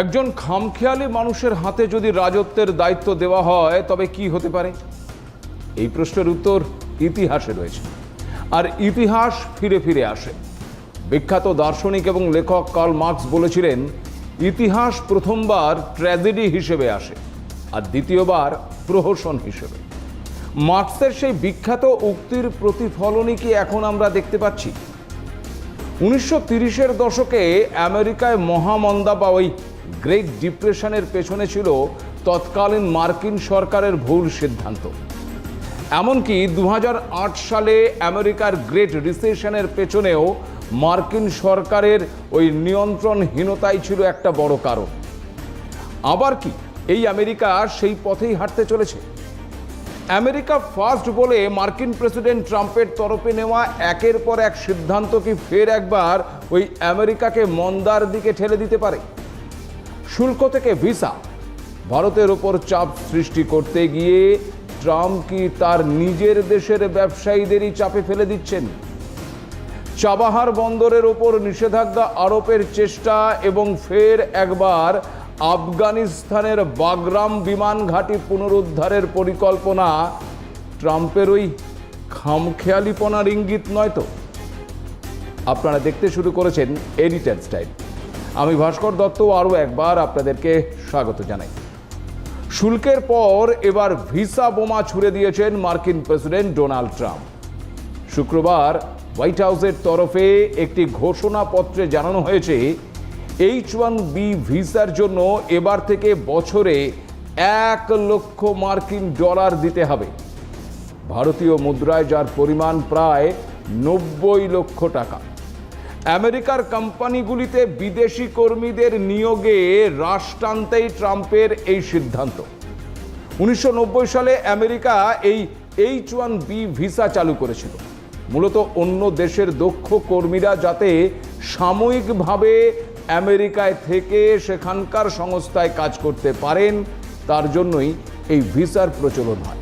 একজন খামখেয়ালি মানুষের হাতে যদি রাজত্বের দায়িত্ব দেওয়া হয়, তবে কি হতে পারে? এই প্রশ্নের উত্তর ইতিহাসে রয়েছে। আর ইতিহাস ফিরে ফিরে আসে। বিখ্যাত দার্শনিক এবং লেখক কার্ল মার্কস বলেছিলেন, ইতিহাস প্রথমবার ট্র্যাজেডি হিসেবে আসে আর দ্বিতীয়বার প্রহসন হিসেবে। মার্কসের সেই বিখ্যাত উক্তির প্রতিফলনই কি এখন আমরা দেখতে পাচ্ছি? উনিশশো তিরিশের দশকে আমেরিকায় মহামন্দা বা ওই গ্রেট ডিপ্রেশনের পেছনে ছিল তৎকালীন মার্কিন সরকারের ভুল সিদ্ধান্ত। এমনকি দু হাজার আট সালে আমেরিকার গ্রেট রিসেশনের পেছনেও মার্কিন সরকারের ওই নিয়ন্ত্রণহীনতাই ছিল একটা বড় কারণ। আবার কি, এই আমেরিকা সেই পথেই হাঁটতে চলেছে। আমেরিকা ফার্স্ট বলে মার্কিন প্রেসিডেন্ট ট্রাম্পের তরফে নেওয়া একের পর এক সিদ্ধান্ত কি ফের একবার ওই আমেরিকাকে মন্দার দিকে ঠেলে দিতে পারে। শুল্ক থেকে ভিসা। ভারতের ওপর চাপ সৃষ্টি করতে গিয়ে ট্রাম্প কি তার নিজের দেশের ব্যবসায়ীদেরই চাপে ফেলে দিচ্ছেন? চাবাহার বন্দরের ওপর নিষেধাজ্ঞা আরোপের চেষ্টা এবং ফের একবার আফগানিস্তানের বাগরাম বিমান ঘাঁটি পুনরুদ্ধারের পরিকল্পনা ট্রাম্পের ওই খামখেয়ালিপনার ইঙ্গিত নয় তো? আপনারা দেখতে শুরু করেছেন এডিটার স্টাইল। আমি ভাস্কর দত্ত আরও একবার আপনাদেরকে স্বাগত জানাই। শুল্কের পর এবার ভিসা বোমা ছুড়ে দিয়েছেন মার্কিন প্রেসিডেন্ট ডোনাল্ড ট্রাম্প। শুক্রবার হোয়াইট হাউসের তরফে একটি ঘোষণাপত্রে জানানো হয়েছে, এইচ ওয়ান বি ভিসার জন্য এবার থেকে বছরে এক লক্ষ মার্কিন ডলার দিতে হবে। ভারতীয় মুদ্রায় যার পরিমাণ প্রায় নব্বই লক্ষ টাকা। আমেরিকার কোম্পানিগুলিতে বিদেশি কর্মীদের নিয়োগে হ্রাস টানতেই ট্রাম্পের এই সিদ্ধান্ত। উনিশশো নব্বই সালে আমেরিকা এই এইচ ওয়ান বি ভিসা চালু করেছিল। মূলত অন্য দেশের দক্ষ কর্মীরা যাতে সাময়িকভাবে আমেরিকায় থেকে সেখানকার সংস্থায় কাজ করতে পারেন, তার জন্যই এই ভিসার প্রচলন হয়।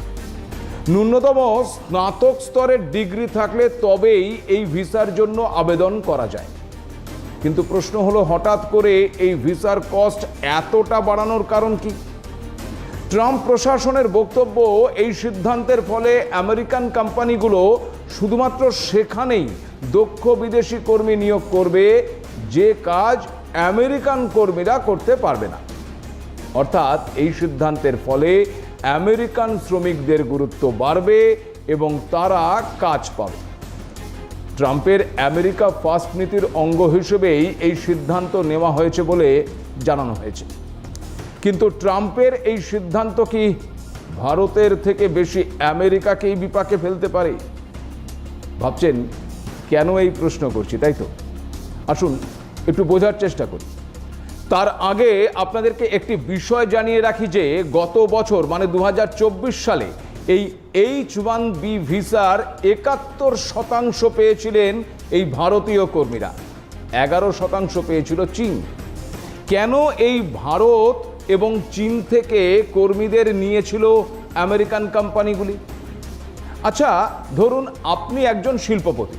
ন্যূনতম স্নাতক স্তরের ডিগ্রি থাকলে তবেই এই ভিসার জন্য আবেদন করা যায়। কিন্তু প্রশ্ন হলো, হঠাৎ করে এই ভিসার কস্ট এতটা বাড়ানোর কারণ কি? ট্রাম্প প্রশাসনের বক্তব্য এই সিদ্ধান্তের ফলে আমেরিকান কোম্পানিগুলো শুধুমাত্র সেখানেই দক্ষ বিদেশি কর্মী নিয়োগ করবে, যে কাজ আমেরিকান কর্মীরা করতে পারবে না। অর্থাৎ এই সিদ্ধান্তের ফলে আমেরিকান শ্রমিকদের গুরুত্ব বাড়বে এবং তারা কাজ পাবে। ট্রাম্পের আমেরিকা ফার্স্ট নীতির অঙ্গ হিসেবেই এই সিদ্ধান্ত নেওয়া হয়েছে বলে জানানো হয়েছে। কিন্তু ট্রাম্পের এই সিদ্ধান্ত কি ভারতের থেকে বেশি আমেরিকাকেই বিপাকে ফেলতে পারে? ভাবছেন কেন এই প্রশ্ন করছি, তাই তো? আসুন, একটু বোঝার চেষ্টা করি। তার আগে আপনাদেরকে একটি বিষয় জানিয়ে রাখি যে গত বছর মানে দু হাজার চব্বিশ সালে, এই এইচ ওয়ান বি ভিসার একাত্তর শতাংশ পেয়েছিলেন এই ভারতীয় কর্মীরা। এগারো শতাংশ পেয়েছিল চীন। কেন এই ভারত এবং চীন থেকে কর্মীদের নিয়েছিল আমেরিকান কোম্পানিগুলি? আচ্ছা ধরুন আপনি একজন শিল্পপতি।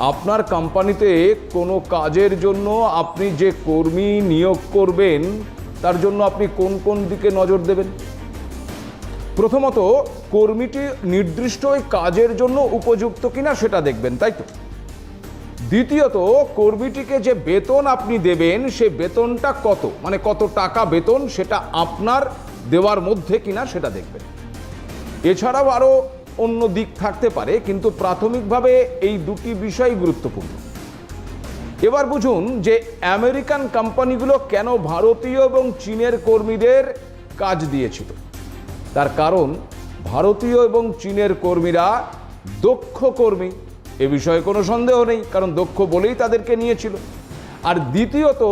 আপনার কোম্পানিতে কোনো কাজের জন্য আপনি যে কর্মী নিয়োগ করবেন, তার জন্য আপনি কোন কোন দিকে নজর দেবেন? প্রথমত, কর্মীটি নির্দিষ্ট ওই কাজের জন্য উপযুক্ত কিনা সেটা দেখবেন, তাই তো? দ্বিতীয়ত, কর্মীটিকে যে বেতন আপনি দেবেন, সে বেতনটা কত? মানে কত টাকা বেতন সেটা আপনার দেওয়ার মধ্যে কিনা সেটা দেখবেন। এছাড়াও আরও অন্য দিক থাকতে পারে, কিন্তু প্রাথমিকভাবে এই দুটি বিষয় গুরুত্বপূর্ণ। এবার বুঝুন যে আমেরিকান কোম্পানিগুলো কেন ভারতীয় এবং চীনের কর্মীদের কাজ দিয়েছিল। তার কারণ, ভারতীয় এবং চীনের কর্মীরা দক্ষ কর্মী, এ বিষয়ে কোনো সন্দেহ নেই, কারণ দক্ষ বলেই তাদেরকে নিয়েছিল। আর দ্বিতীয়ত,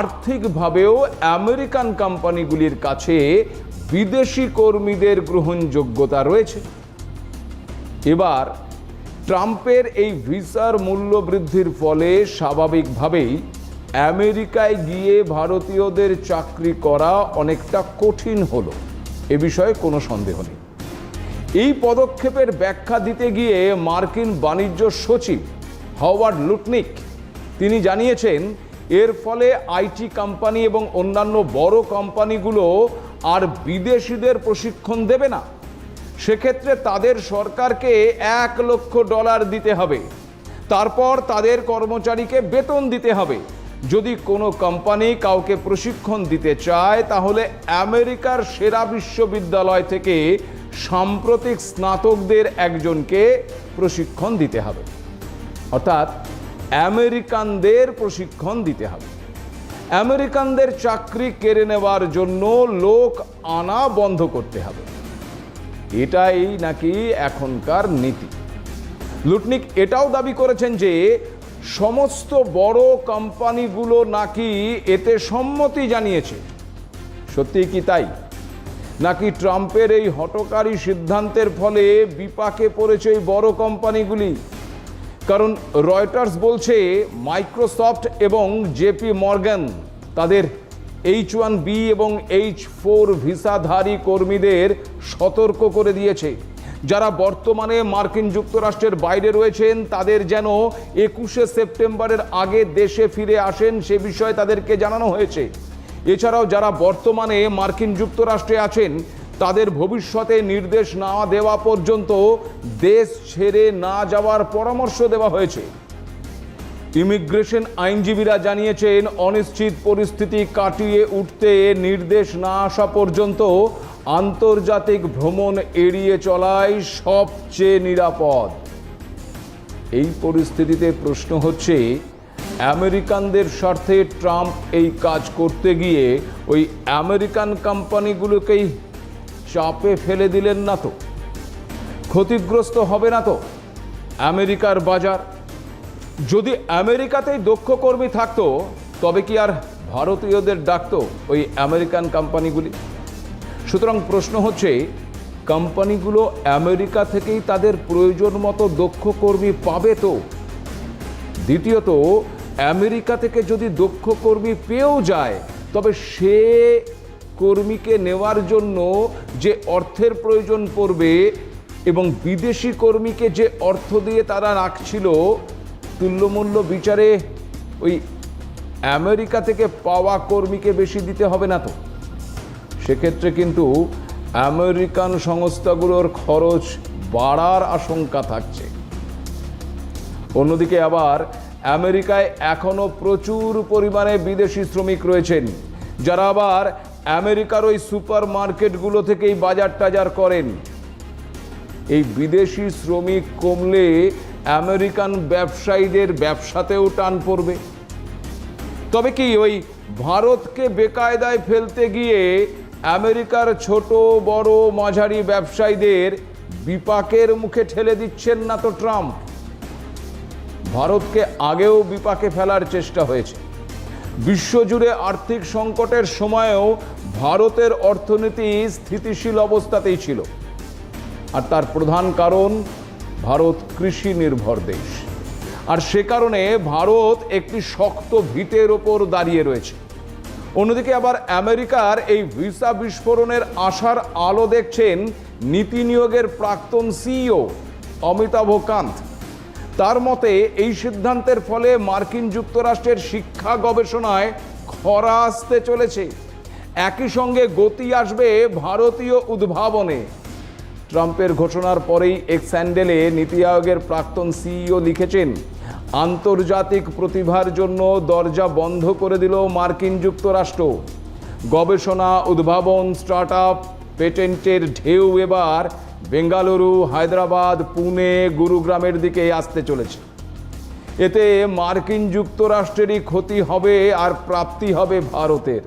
আর্থিকভাবেও আমেরিকান কোম্পানিগুলির কাছে বিদেশি কর্মীদের গ্রহণযোগ্যতা রয়েছে। এবার ট্রাম্পের এই ভিসার মূল্য বৃদ্ধির ফলে স্বাভাবিকভাবেই আমেরিকায় গিয়ে ভারতীয়দের চাকরি করা অনেকটা কঠিন হলো। এ বিষয়ে কোনো সন্দেহ নেই। এই পদক্ষেপের ব্যাখ্যা দিতে গিয়ে মার্কিন বাণিজ্য সচিব হাওয়ার্ড লুটনিক, তিনি জানিয়েছেন, এর ফলে আইটি কোম্পানি এবং অন্যান্য বড় কোম্পানিগুলো আর বিদেশিদের প্রশিক্ষণ দেবে না। সেক্ষেত্রে তাদের সরকারকে এক লক্ষ ডলার দিতে হবে। তারপর তাদের কর্মচারীকে বেতন দিতে হবে। যদি কোনো কোম্পানি কাউকে প্রশিক্ষণ দিতে চায়, তাহলে আমেরিকার সেরা বিশ্ববিদ্যালয় থেকে সাম্প্রতিক স্নাতকদের একজনকে প্রশিক্ষণ দিতে হবে। অর্থাৎ আমেরিকানদের প্রশিক্ষণ দিতে হবে। আমেরিকানদের চাকরি কেড়ে নেওয়ার জন্য লোক আনা বন্ধ করতে হবে। এটাই নাকি এখনকার নীতি? লুটনিক এটাও দাবি করেছেন যে, সমস্ত বড় কোম্পানিগুলো নাকি এতে সম্মতি জানিয়েছে। সত্যি কি তাই? নাকি ট্রাম্পের এই হটকারী সিদ্ধান্তের ফলে বিপাকে পড়েছে এই বড় কোম্পানিগুলি? কারণ রয়টার্স বলছে, মাইক্রোসফট এবং জেপি মর্গান তাদের এইচ ওয়ান বি এবং এইচ ফোর ভিসাধারী কর্মীদের সতর্ক করে দিয়েছে। যারা বর্তমানে মার্কিন যুক্তরাষ্ট্রের বাইরে রয়েছেন, তাদের যেন একুশে সেপ্টেম্বরের আগে দেশে ফিরে আসেন, সে বিষয়ে তাদেরকে জানানো হয়েছে। এছাড়াও যারা বর্তমানে মার্কিন যুক্তরাষ্ট্রে আছেন, তাদের ভবিষ্যতে নির্দেশ না দেওয়া পর্যন্ত দেশ ছেড়ে না যাওয়ার পরামর্শ দেওয়া হয়েছে। ইমিগ্রেশন আইনজীবীরা জানিয়েছেন, অনিশ্চিত পরিস্থিতি কাটিয়ে উঠতে নির্দেশ না আসা পর্যন্ত আন্তর্জাতিক ভ্রমণ এড়িয়ে চলাই সবচেয়ে নিরাপদ। এই পরিস্থিতিতে প্রশ্ন হচ্ছে, আমেরিকানদের স্বার্থে ট্রাম্প এই কাজ করতে গিয়ে ওই আমেরিকান কোম্পানিগুলোকেই চাপে ফেলে দিলেন না তো? ক্ষতিগ্রস্ত হবে না তো? আমেরিকার বাজার যদি আমেরিকাতেই দক্ষ কর্মী থাকতো, তবে কি আর ভারতীয়দের ডাকতো ওই আমেরিকান কোম্পানিগুলি? সুতরাং প্রশ্ন হচ্ছে, কোম্পানিগুলো আমেরিকা থেকেই তাদের প্রয়োজন মতো দক্ষ কর্মী পাবে তো? দ্বিতীয়ত, আমেরিকা থেকে যদি দক্ষ কর্মী পেয়েও যায়, তবে সে কর্মীকে নেওয়ার জন্য যে অর্থের প্রয়োজন পড়বে এবং বিদেশি কর্মীকে যে অর্থ দিয়ে তারা রাখছিল তুল্যমূল্য বিচারে ওই আমেরিকা থেকে পাওয়া কর্মীকে বেশি দিতে হবে না তো। সেক্ষেত্রে কিন্তু আমেরিকান সংস্থাগুলোর খরচ বাড়ার আশঙ্কা থাকছে। অন্যদিকে আবার আমেরিকায় এখনও প্রচুর পরিমাণে বিদেশি শ্রমিক রয়েছেন, যারা আবার আমেরিকার ওই সুপার মার্কেটগুলো থেকেই বাজার টাজার করেন। এই বিদেশি শ্রমিক কমলে আমেরিকান ব্যবসায়ীদের ব্যবসাতেও টান পড়বে। তবে কি ওই ভারতকে বেকায়দায় ফেলতে গিয়ে আমেরিকার ছোট, বড়, মাঝারি ব্যবসায়ীদের বিপাকের মুখে ঠেলে দিচ্ছেন না তো ট্রাম্প। ভারতকে আগেও বিপাকে ফেলার চেষ্টা হয়েছে। বিশ্বজুড়ে আর্থিক সংকটের সময়েও ভারতের অর্থনীতি স্থিতিশীল অবস্থাতেই ছিল। আর তার প্রধান কারণ ভারত কৃষি নির্ভর দেশ। আর সে কারণে ভারত একটি শক্ত ভিতের ওপর দাঁড়িয়ে রয়েছে। অন্যদিকে আবার আমেরিকার এই ভিসা বিস্ফোরণের আশার আলো দেখছেন নীতি নিয়োগের প্রাক্তন সিইও অমিতাভ কান্ত। তার মতে, এই সিদ্ধান্তের ফলে মার্কিন যুক্তরাষ্ট্রের শিক্ষা গবেষণায় খরা আসতে চলেছে। একই সঙ্গে গতি আসবে ভারতীয় উদ্ভাবনে। ট্রাম্পের ঘোষণার পরেই এক স্যান্ডেলে নীতি আয়োগের প্রাক্তন সিইও লিখেছেন, আন্তর্জাতিক প্রতিভার জন্য দরজা বন্ধ করে দিল মার্কিন যুক্তরাষ্ট্র। গবেষণা, উদ্ভাবন স্টার্ট আপ পেটেন্টের ঢেউ এবার বেঙ্গালুরু, হায়দ্রাবাদ, পুনে, গুরুগ্রামের দিকে আসতে চলেছে। এতে মার্কিন যুক্তরাষ্ট্রেরই ক্ষতি হবে আর প্রাপ্তি হবে ভারতের।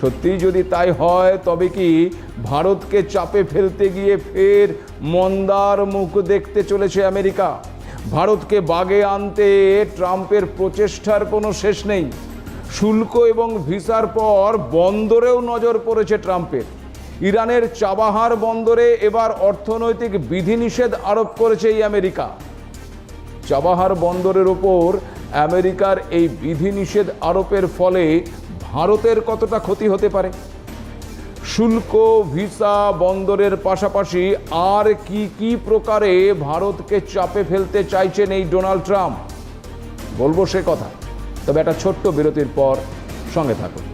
সত্যি যদি তাই হয়, তবে কি ভারতকে চাপে ফেলতে গিয়ে ফের মন্দার মুখ দেখতে চলেছে আমেরিকা? ভারতকে বাগে আনতে ট্রাম্পের প্রচেষ্টার কোনো শেষ নেই। শুল্ক এবং ভিসার পর বন্দরেও নজর পড়েছে ট্রাম্পের। ইরানের চাবাহার বন্দরে এবার অর্থনৈতিক বিধিনিষেধ আরোপ করেছে এই আমেরিকা। চাবাহার বন্দরের ওপর আমেরিকার এই বিধিনিষেধ আরোপের ফলে ভারতের কতটা ক্ষতি হতে পারে? শুল্ক, ভিসা, বন্দরের পাশাপাশি আর কি কি প্রকারে ভারতকে চাপে ফেলতে চাইছেন এই ডোনাল্ড ট্রাম্প? বলব সে কথা। তবে একটা ছোট্ট বিরতির পর সঙ্গে থাকুন।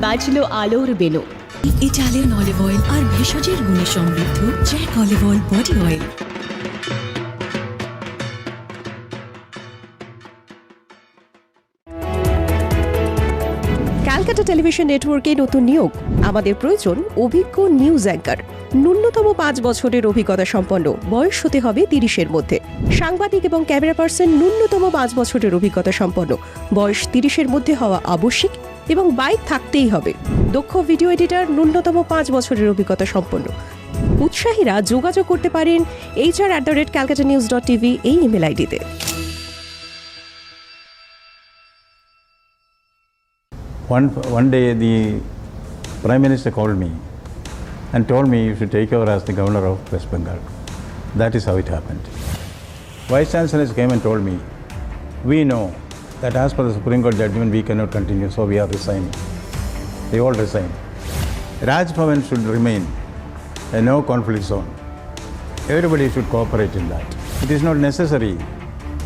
বাজলো আলোর বেলো অলিভ অয়েল আর ভেষজের গুণে সমৃদ্ধ Jack olive oil body oil Calcutta television নেটওয়ার্কে নতুন নিয়োগ। আমাদের প্রয়োজন অভিজ্ঞ নিউজ অ্যাঙ্কার ন্যূনতম পাঁচ বছরের অভিজ্ঞতা সম্পন্ন। বয়স হতে হবে তিরিশের মধ্যে। সাংবাদিক এবং ক্যামেরা পার্সন ন্যূনতম পাঁচ বছরের অভিজ্ঞতা সম্পন্ন। বয়স তিরিশের মধ্যে হওয়া আবশ্যিক এবং বাইক থাকতেই হবে দক্ষ ভিডিও এডিটর ন্যূনতম পাঁচ বছরের অভিজ্ঞতা সম্পন্ন উৎসাহীরা যোগাযোগ করতে পারেন HR at the rate Calcutta news dot TV এই ইমেল আইডিতে One, one day the Prime Minister called me and told me you should take over as the Governor of West Bengal. That is how it happened. Vice Chancellors came and told me, we know that as per the Supreme Court judgment we cannot continue, so we are resigning. They all resigned. Raj Bhavan should remain a no conflict zone. Everybody should cooperate in that. It is not necessary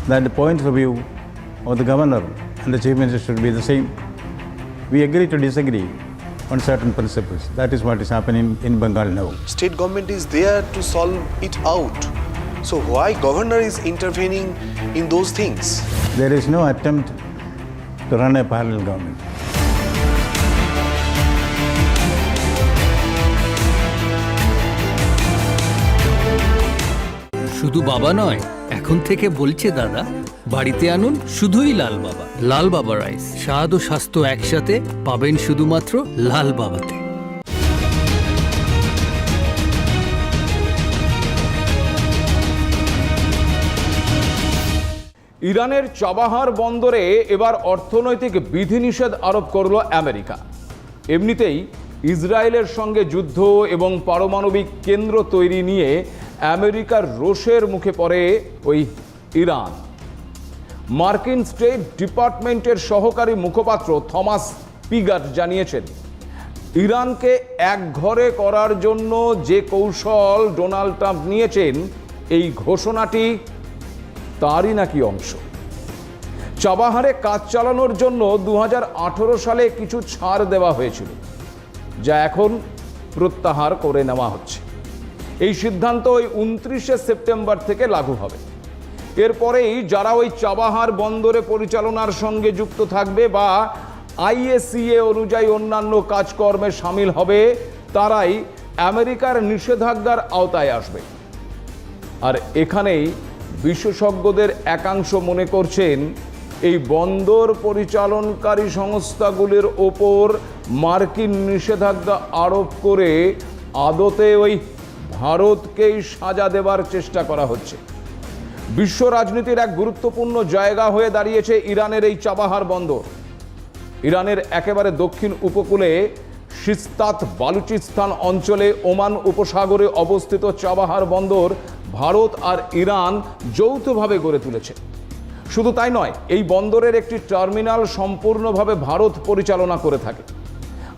that the point of view of the governor and the chief minister should be the same. We agree to disagree on certain principles. That is what is happening in Bengal now. state government is there to solve it out. So why governor is intervening in those things? There is no attempt to run a parallel government. শুধু বাবা নয়, এখন থেকে বলছে দাদা, বাড়িতে আনুন শুধুই লাল বাবা। লাল বাবা রাইস স্বাদ ও স্বাস্থ্য একসাথে পাবেন শুধুমাত্র লাল বাবাতে। ইরানের চাবাহার বন্দরে এবার অর্থনৈতিক বিধিনিষেধ আরোপ করল আমেরিকা। এমনিতেই ইসরায়েলের সঙ্গে যুদ্ধ এবং পারমাণবিক কেন্দ্র তৈরি নিয়ে আমেরিকার রোষের মুখে পড়ে ওই ইরান। মার্কিন স্টেট ডিপার্টমেন্টের সহকারী মুখপাত্র থমাস পিগার জানিয়েছেন, ইরানকে একঘরে করার জন্য যে কৌশল ডোনাল্ড ট্রাম্প নিয়েছেন, এই ঘোষণাটি তারই নাকি অংশ? চাবাহারে কাজ চালানোর জন্য দু হাজার আঠারো সালে কিছু ছাড় দেওয়া হয়েছিল, যা এখন প্রত্যাহার করে নেওয়া হচ্ছে। এই সিদ্ধান্ত ওই উনত্রিশে সেপ্টেম্বর থেকে লাগু হবে। এরপরেই যারা ওই চাবাহার বন্দরে পরিচালনার সঙ্গে যুক্ত থাকবে বা আইএসিএ অনুযায়ী অন্যান্য কাজকর্মে সামিল হবে, তারাই আমেরিকার নিষেধাজ্ঞার আওতায় আসবে। আর এখানেই বিশেষজ্ঞদের একাংশ মনে করছেন, এই বন্দর পরিচালনকারী সংস্থাগুলির ওপর মার্কিন নিষেধাজ্ঞা আরোপ করে আদতে ওই ভারতকেই সাজা দেবার চেষ্টা করা হচ্ছে। বিশ্ব রাজনীতির এক গুরুত্বপূর্ণ জায়গা হয়ে দাঁড়িয়েছে ইরানের এই চাবাহার বন্দর। ইরানের একেবারে দক্ষিণ উপকূলে সিস্তাত বালুচিস্তান অঞ্চলে ওমান উপসাগরে অবস্থিত চাবাহার বন্দর ভারত আর ইরান যৌথভাবে গড়ে তুলেছে। শুধু তাই নয়, এই বন্দরের একটি টার্মিনাল সম্পূর্ণভাবে ভারত পরিচালনা করে থাকে।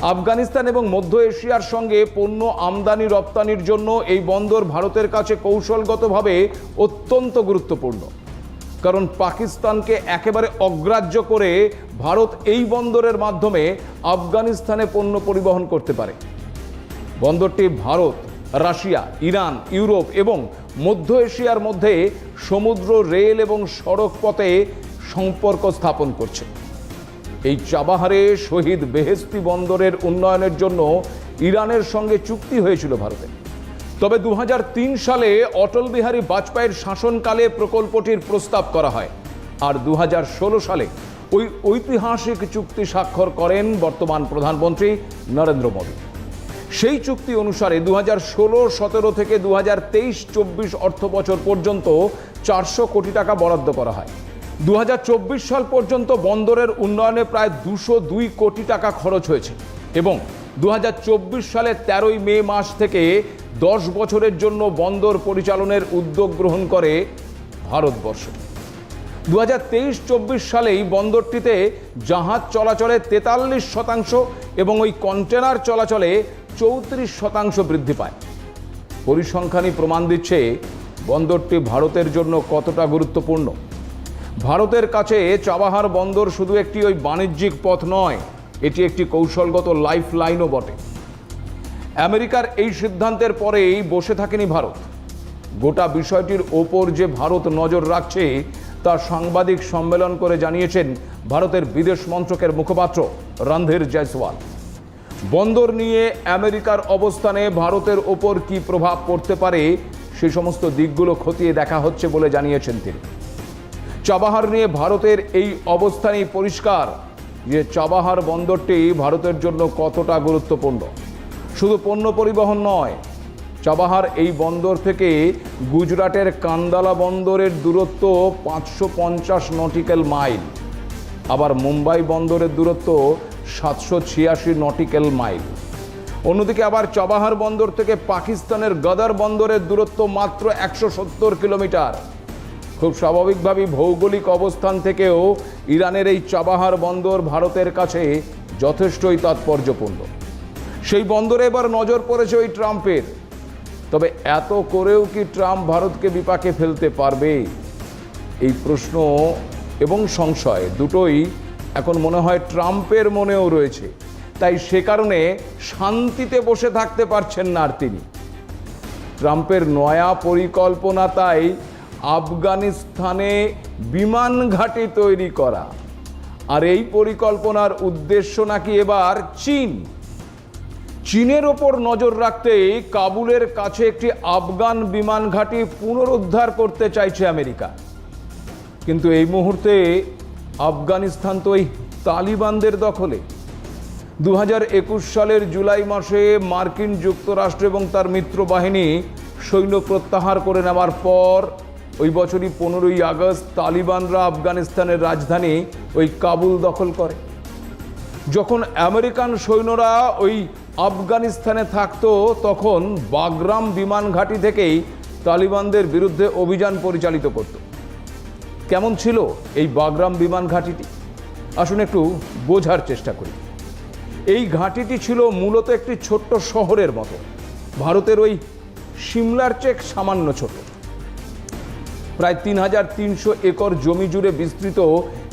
আফগানিস্তান এবং মধ্য এশিয়ার সঙ্গে পণ্য আমদানি রপ্তানির জন্য এই বন্দর ভারতের কাছে কৌশলগতভাবে অত্যন্ত গুরুত্বপূর্ণ। কারণ পাকিস্তানকে একেবারে অগ্রাহ্য করে ভারত এই বন্দরের মাধ্যমে আফগানিস্তানে পণ্য পরিবহন করতে পারে। বন্দরটি ভারত, রাশিয়া, ইরান, ইউরোপ এবং মধ্য এশিয়ার মধ্যে সমুদ্র, রেল এবং সড়ক পথে সম্পর্ক স্থাপন করছে। এই চাবাহারে শহীদ বেহেস্তি বন্দরের উন্নয়নের জন্য ইরানের সঙ্গে চুক্তি হয়েছিল ভারতের। তবে দু হাজার তিন সালে অটল বিহারী বাজপেয়ীর শাসনকালে প্রকল্পটির প্রস্তাব করা হয়। আর দু হাজার ষোলো সালে ওই ঐতিহাসিক চুক্তি স্বাক্ষর করেন বর্তমান প্রধানমন্ত্রী নরেন্দ্র মোদী। সেই চুক্তি অনুসারে দু হাজার ষোলো, সতেরো থেকে দু হাজার তেইশ, চব্বিশ অর্থ বছর পর্যন্ত চারশো কোটি টাকা বরাদ্দ করা হয়। দু হাজার চব্বিশ সাল পর্যন্ত বন্দরের উন্নয়নে প্রায় দুশো দুই কোটি টাকা খরচ হয়েছে এবং দু সালে তেরোই মে মাস থেকে দশ বছরের জন্য বন্দর পরিচালনের উদ্যোগ গ্রহণ করে ভারতবর্ষ। দু হাজার তেইশ, চব্বিশ সালেই বন্দরটিতে জাহাজ চলাচলে তেতাল্লিশ শতাংশ এবং ওই কন্টেনার চলাচলে চৌত্রিশ শতাংশ বৃদ্ধি পায়। পরিসংখ্যানই প্রমাণ দিচ্ছে বন্দরটি ভারতের জন্য কতটা গুরুত্বপূর্ণ। ভারতের কাছে চাবাহার বন্দর শুধু একটি ওই বাণিজ্যিক পথ নয়, এটি একটি কৌশলগত লাইফ লাইনও বটে। আমেরিকার এই সিদ্ধান্তের পরেই বসে থাকেনি ভারত। গোটা বিষয়টির ওপর যে ভারত নজর রাখছে, তা সাংবাদিক সম্মেলন করে জানিয়েছেন ভারতের বিদেশ মন্ত্রকের মুখপাত্র রণধীর জয়সওয়াল। বন্দর নিয়ে আমেরিকার অবস্থানে ভারতের ওপর কি প্রভাব পড়তে পারে, সে সমস্ত দিকগুলো খতিয়ে দেখা হচ্ছে বলে জানিয়েছেন তিনি। চাবাহার নিয়ে ভারতের এই অবস্থানই পরিষ্কার যে চাবাহার বন্দরটি ভারতের জন্য কতটা গুরুত্বপূর্ণ। শুধু পণ্য পরিবহন নয়, চাবাহার এই বন্দর থেকে গুজরাটের কান্দালা বন্দরের দূরত্ব পাঁচশো পঞ্চাশ নটিক্যাল মাইল। আবার মুম্বাই বন্দরের দূরত্ব সাতশো ছিয়াশি নটিক্যাল মাইল। অন্যদিকে আবার চবাহার বন্দর থেকে পাকিস্তানের গদার বন্দরের দূরত্ব মাত্র একশো সত্তর কিলোমিটার। খুব স্বাভাবিকভাবেই ভৌগোলিক অবস্থান থেকেও ইরানের এই চাবাহার বন্দর ভারতের কাছে যথেষ্টই তাৎপর্যপূর্ণ। সেই বন্দরে এবার নজর পড়েছে ওই ট্রাম্পের। তবে এত করেও কি ট্রাম্প ভারতকে বিপাকে ফেলতে পারবে? এই প্রশ্ন এবং সংশয় দুটোই এখন মনে হয় ট্রাম্পের মনেও রয়েছে। তাই সে কারণে শান্তিতে বসে থাকতে পারছেন না আর তিনি। ট্রাম্পের নয়া পরিকল্পনা তাই আফগানিস্তানে বিমান ঘাঁটি তৈরি করা। আর এই পরিকল্পনার উদ্দেশ্য নাকি এবার চীন। চীনের ওপর নজর রাখতেই কাবুলের কাছে একটি আফগান বিমান ঘাঁটি পুনরুদ্ধার করতে চাইছে আমেরিকা। কিন্তু এই মুহূর্তে আফগানিস্তান তো এই তালিবানদের দখলে। দু হাজার একুশ সালের জুলাই মাসে মার্কিন যুক্তরাষ্ট্র এবং তার মিত্র বাহিনী সৈন্য প্রত্যাহার করে নেওয়ার পর ওই বছরই পনেরোই আগস্ট তালিবানরা আফগানিস্তানের রাজধানী ওই কাবুল দখল করে। যখন আমেরিকান সৈন্যরা ওই আফগানিস্তানে থাকতো, তখন বাগরাম বিমান ঘাঁটি থেকেই তালিবানদের বিরুদ্ধে অভিযান পরিচালিত করত। কেমন ছিল এই বাগরাম বিমান ঘাঁটিটি? আসুন একটু বোঝার চেষ্টা করি। এই ঘাঁটিটি ছিল মূলত একটি ছোট্ট শহরের মতো। ভারতের ওই সিমলার চেক সামান্য ছোট। প্রায় তিন হাজার তিনশো একর জমি জুড়ে বিস্তৃত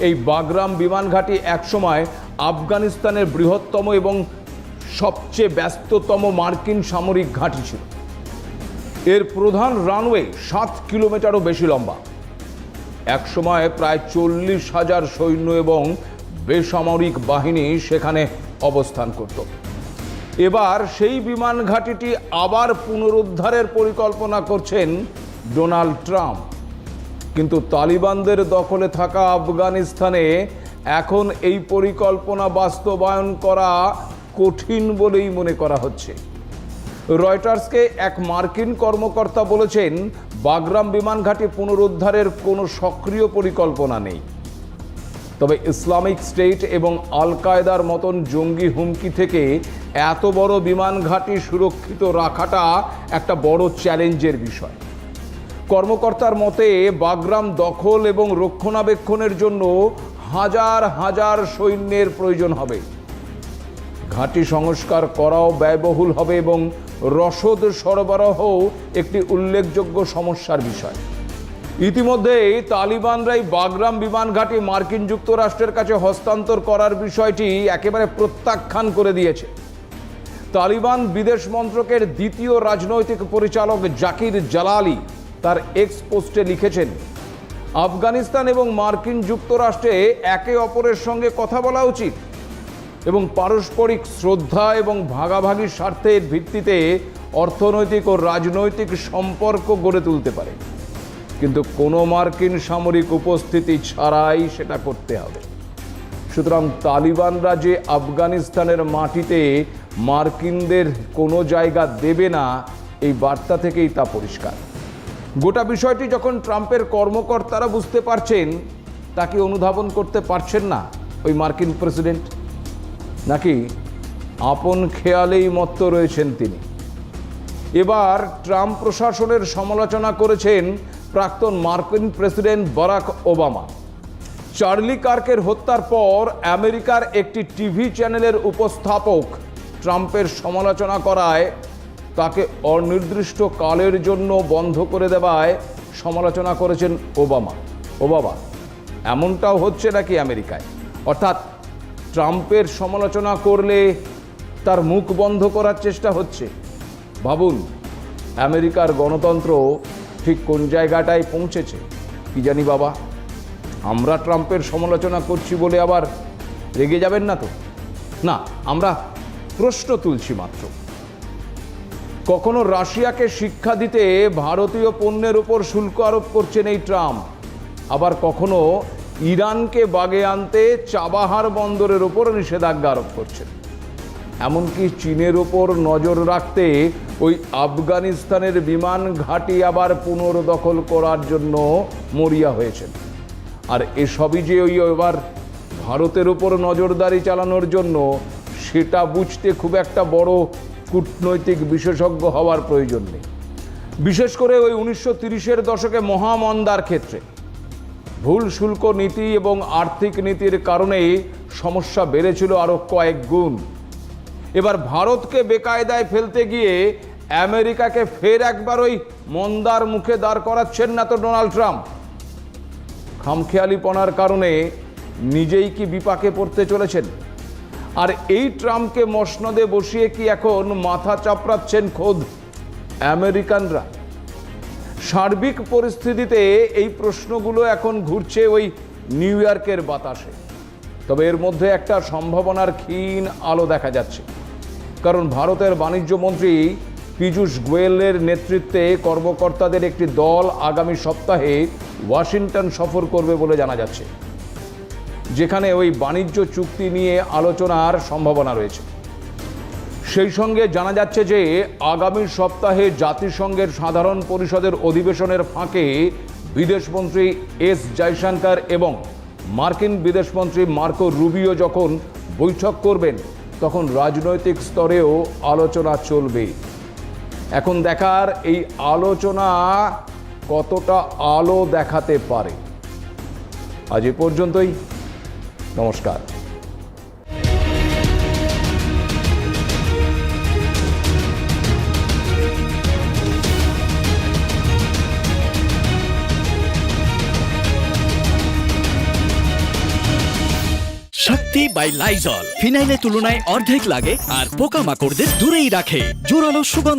এই বাগরাম বিমান ঘাঁটি একসময় আফগানিস্তানের বৃহত্তম এবং সবচেয়ে ব্যস্ততম মার্কিন সামরিক ঘাঁটি ছিল। এর প্রধান রানওয়ে সাত কিলোমিটারও বেশি লম্বা। একসময় প্রায় চল্লিশ হাজার সৈন্য এবং বেসামরিক বাহিনী সেখানে অবস্থান করত। এবার সেই বিমান ঘাঁটিটি আবার পুনরুদ্ধারের পরিকল্পনা করছেন ডোনাল্ড ট্রাম্প। কিন্তু তালিবানদের দখলে থাকা আফগানিস্তানে এখন এই পরিকল্পনা বাস্তবায়ন করা কঠিন বলেই মনে করা হচ্ছে। রয়টার্সকে এক মার্কিন কর্মকর্তা বলেছেন, বাগরাম বিমান ঘাঁটি পুনরুদ্ধারের কোনো সক্রিয় পরিকল্পনা নেই। তবে ইসলামিক স্টেট এবং আল কায়দার মতন জঙ্গি হুমকি থেকে এত বড় বিমান ঘাঁটি সুরক্ষিত রাখাটা একটা বড় চ্যালেঞ্জের বিষয়। কর্মকর্তার মতে, বাগরাম দখল এবং রক্ষণাবেক্ষণের জন্য হাজার হাজার সৈন্যের প্রয়োজন হবে। ঘাঁটি সংস্কার করাও ব্যয়বহুল হবে এবং রসদ সরবরাহ একটি উল্লেখযোগ্য সমস্যার বিষয়। ইতিমধ্যেই তালিবানরাই বাগরাম বিমান ঘাঁটি মার্কিন যুক্তরাষ্ট্রের কাছে হস্তান্তর করার বিষয়টি একেবারে প্রত্যাখ্যান করে দিয়েছে। তালিবান বিদেশ মন্ত্রকের দ্বিতীয় রাজনৈতিক পরিচালক জাকির জালালি তার এক্স পোস্টে লিখেছেন, আফগানিস্তান এবং মার্কিন যুক্তরাষ্ট্রে একে অপরের সঙ্গে কথা বলা উচিত। এবং পারস্পরিক শ্রদ্ধা এবং ভাগাভাগির স্বার্থের ভিত্তিতে অর্থনৈতিক ও রাজনৈতিক সম্পর্ক গড়ে তুলতে পারে। কিন্তু কোনো মার্কিন সামরিক উপস্থিতি ছাড়াই সেটা করতে হবে। সুতরাং তালিবানরা যে আফগানিস্তানের মাটিতে মার্কিনদের কোনো জায়গা দেবে না, এই বার্তা থেকেই তা পরিষ্কার। গোটা বিষয়টি যখন ট্রাম্পের কর্মকর্তারা বুঝতে পারছেন, তাকে অনুধাবন করতে পারছেন না ওই মার্কিন প্রেসিডেন্ট। নাকি আপন খেয়ালেই মত্ত রয়েছেন তিনি? এবার ট্রাম্প প্রশাসনের সমালোচনা করেছেন প্রাক্তন মার্কিন প্রেসিডেন্ট বারাক ওবামা। চার্লি কার্কের হত্যার পর আমেরিকার একটি টিভি চ্যানেলের উপস্থাপক ট্রাম্পের সমালোচনা করায় তাকে অনির্দিষ্ট কালের জন্য বন্ধ করে দেওয়ায় সমালোচনা করেছেন ওবামা। ওবামা, এমনটাও হচ্ছে নাকি আমেরিকায়? অর্থাৎ ট্রাম্পের সমালোচনা করলে তার মুখ বন্ধ করার চেষ্টা হচ্ছে। ভাবুন, আমেরিকার গণতন্ত্র ঠিক কোন জায়গাটায় পৌঁছেছে? কি জানি বাবা। আমরা ট্রাম্পের সমালোচনা করছি বলে আবার রেগে যাবেন না তো? না, আমরা প্রশ্ন তুলছি মাত্র। কখনো রাশিয়াকে শিক্ষা দিতে ভারতীয় পণ্যের উপর শুল্ক আরোপ করছেন এই ট্রাম্প? আবার কখনো ইরানকে বাগে আনতে চাবাহার বন্দরের উপর নিষেধাজ্ঞা আরোপ করছেন। এমনকি চীনের ওপর নজর রাখতে ওই আফগানিস্তানের বিমান ঘাঁটি আবার পুনর্দখল করার জন্য মরিয়া হয়েছেন। আর এসবই যে ওই এবার ভারতের ওপর নজরদারি চালানোর জন্য, সেটা বুঝতে খুব একটা বড় কূটনৈতিক বিশেষজ্ঞ হওয়ার প্রয়োজন নেই। বিশেষ করে ওই উনিশশো তিরিশের দশকে মহামন্দার ক্ষেত্রে। ভুল শুল্ক নীতি এবং আর্থিক নীতির কারণেই সমস্যা বেড়েছিল আরও কয়েক গুণ। এবার ভারতকে বেকায়দায় ফেলতে গিয়ে আমেরিকাকে ফের একবার ওই মন্দার মুখে দাঁড় করাচ্ছেন না তো ডোনাল্ড ট্রাম্প। খামখেয়ালিপনার কারণে নিজেই কি বিপাকে পড়তে চলেছেন? আর এই ট্রাম্পকে মসনদে বসিয়ে কি এখন মাথা চাপড়াচ্ছেন খোদ আমেরিকানরা? সার্বিক পরিস্থিতিতে এই প্রশ্নগুলো এখন ঘুরছে ওই নিউ ইয়র্কের বাতাসে। তবে এর মধ্যে একটা সম্ভাবনার ক্ষীণ আলো দেখা যাচ্ছে। কারণ ভারতের বাণিজ্য মন্ত্রী পীযূষ গোয়েলের নেতৃত্বে কর্মকর্তাদের একটি দল আগামী সপ্তাহে ওয়াশিংটন সফর করবে বলে জানা যাচ্ছে। যেখানে ওই বাণিজ্য চুক্তি নিয়ে আলোচনার সম্ভাবনা রয়েছে। সেই সঙ্গে জানা যাচ্ছে যে আগামী সপ্তাহে জাতিসংঘের সাধারণ পরিষদের অধিবেশনের ফাঁকে বিদেশমন্ত্রী এস জয়শঙ্কর এবং মার্কিন বিদেশমন্ত্রী মার্কো রুবিও যখন বৈঠক করবেন, তখন রাজনৈতিক স্তরেও আলোচনা চলবে। এখন দেখার এই আলোচনা কতটা আলো দেখাতে পারে। আজ এ পর্যন্তই। নমস্কার। শক্তি বাই লাইজল ফিনাইলের তুলনায় অর্ধেক লাগে আর পোকামাকড়দের দূরেই রাখে। জোরালো সুগন্ধ।